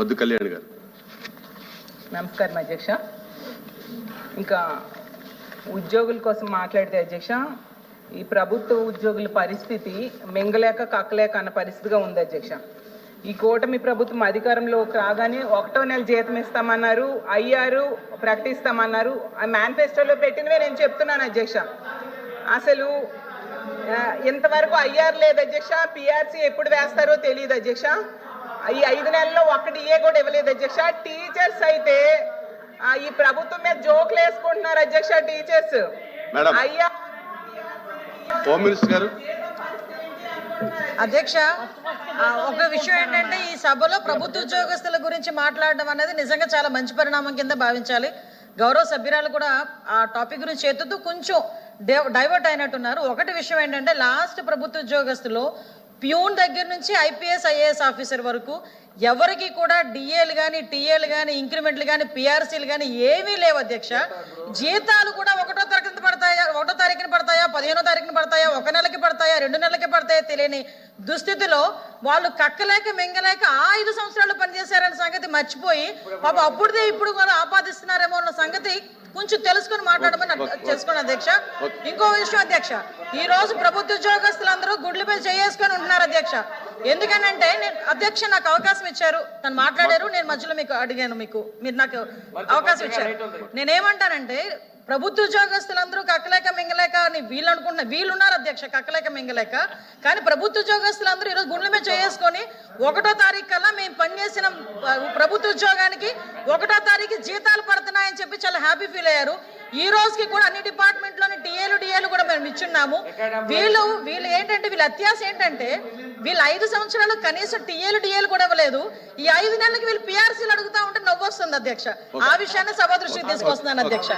వద్దు కళ్యాణ్ గారు. నమస్కారం అధ్యక్ష. ఇంకా ఉద్యోగుల కోసం మాట్లాడితే అధ్యక్ష ఈ ప్రభుత్వ ఉద్యోగుల పరిస్థితి మింగలేక కక్కలేక అన్న పరిస్థితిగా ఉంది అధ్యక్ష. ఈ కూటమి ప్రభుత్వం అధికారంలోకి రాగానే ఒకటో నెల జీతం ఇస్తామన్నారు అయ్యారు ప్రకటిస్తామన్నారు. ఆ మేనిఫెస్టోలో పెట్టినవే నేను చెప్తున్నాను అధ్యక్ష. అసలు ఇంతవరకు అయ్యారు లేదు అధ్యక్ష పిఆర్సీ ఎప్పుడు వేస్తారో తెలియదు అధ్యక్ష. ఈ ఐదు నెలల్లో ఒక్కటి ఏ కూడా ఇవ్వలేదు అధ్యక్ష. టీచర్స్ అయితే ఆ, ఈ ప్రభుత్వం మీద జోకులు వేసుకుంటున్నారు అధ్యక్ష టీచర్స్. అయ్యా. హోమ్ మినిస్టర్ గారు. అధ్యక్ష ఒక విషయం ఏంటంటే ఈ సభలో ప్రభుత్వ ఉద్యోగస్తుల గురించి మాట్లాడడం అనేది నిజంగా చాలా మంచి పరిణామం కింద భావించాలి. గౌరవ సభ్యురాలు కూడా ఆ టాపిక్ గురించి ఎత్తుతూ కొంచెం డైవర్ట్ అయినట్టున్నారు. ఒకటి విషయం ఏంటంటే లాస్ట్ ప్రభుత్వ ఉద్యోగస్తులు ప్యూన్ దగ్గర నుంచి ఐపీఎస్ ఐఏఎస్ ఆఫీసర్ వరకు ఎవరికి కూడా డిఏలు కానీ టీఏలు కానీ ఇంక్రిమెంట్లు కానీ పిఆర్సీలు కానీ ఏమీ లేవు అధ్యక్ష. జీతాలు కూడా ఒకటో తరగతి పడతాయా ఒకటో తారీఖున పడతాయా పదిహేనో తారీఖున పడతాయా ఒక నెలకి పడతాయా రెండు నెలలకి పడతాయా తెలియని దుస్థితిలో వాళ్ళు కక్కలేక మింగలేక ఆ ఐదు సంవత్సరాలు పనిచేశారన్న సంగతి మర్చిపోయి పాప అప్పుడుదే ఇప్పుడు కూడా ఆపాదిస్తున్నారేమో అన్న సంగతి కొంచెం తెలుసుకొని మాట్లాడమని తెలుసుకోండి అధ్యక్ష. ఇంకో విషయం అధ్యక్ష ఈ రోజు ప్రభుత్వ ఉద్యోగస్తులందరూ గుడ్లపై చేసుకొని ఉంటున్నారు అధ్యక్ష. ఎందుకనంటే నేను అధ్యక్ష నాకు అవకాశం ఇచ్చారు తను మాట్లాడారు నేను మధ్యలో మీకు అడిగాను మీకు మీరు నాకు అవకాశం ఇచ్చారు. నేనేమంటానంటే ప్రభుత్వ ఉద్యోగస్తులందరూ కక్కలేక మింగలేక అని వీళ్ళు అనుకుంటున్న వీళ్ళు ఉన్నారు అధ్యక్ష కక్కలేక మింగలేక. కానీ ప్రభుత్వ ఉద్యోగస్తులందరూ ఈరోజు గుండెల మీద చేసుకొని ఒకటో తారీఖు కల్లా ప్రభుత్వ ఉద్యోగానికి ఒకటో తారీఖు జీతాలు పడుతున్నాయని చెప్పి చాలా హ్యాపీ ఫీల్ అయ్యారు. ఈ రోజుకి కూడా అన్ని డిపార్ట్మెంట్లోని టీఏలు డిఏలు కూడా మేము ఇచ్చున్నాము వీళ్ళు వీళ్ళు ఏంటంటే వీళ్ళ అత్యాశ ఏంటంటే వీళ్ళు ఐదు సంవత్సరాలు కనీసం టీఏలు డిఏలు కూడా ఇవ్వలేదు. ఈ ఐదు నెలలకి వీళ్ళు పిఆర్సీలు అడుగుతా ఉంటే నవ్వు వస్తుంది అధ్యక్ష ఆ విషయాన్ని సభా దృష్టికి తీసుకొస్తున్నాను అధ్యక్ష.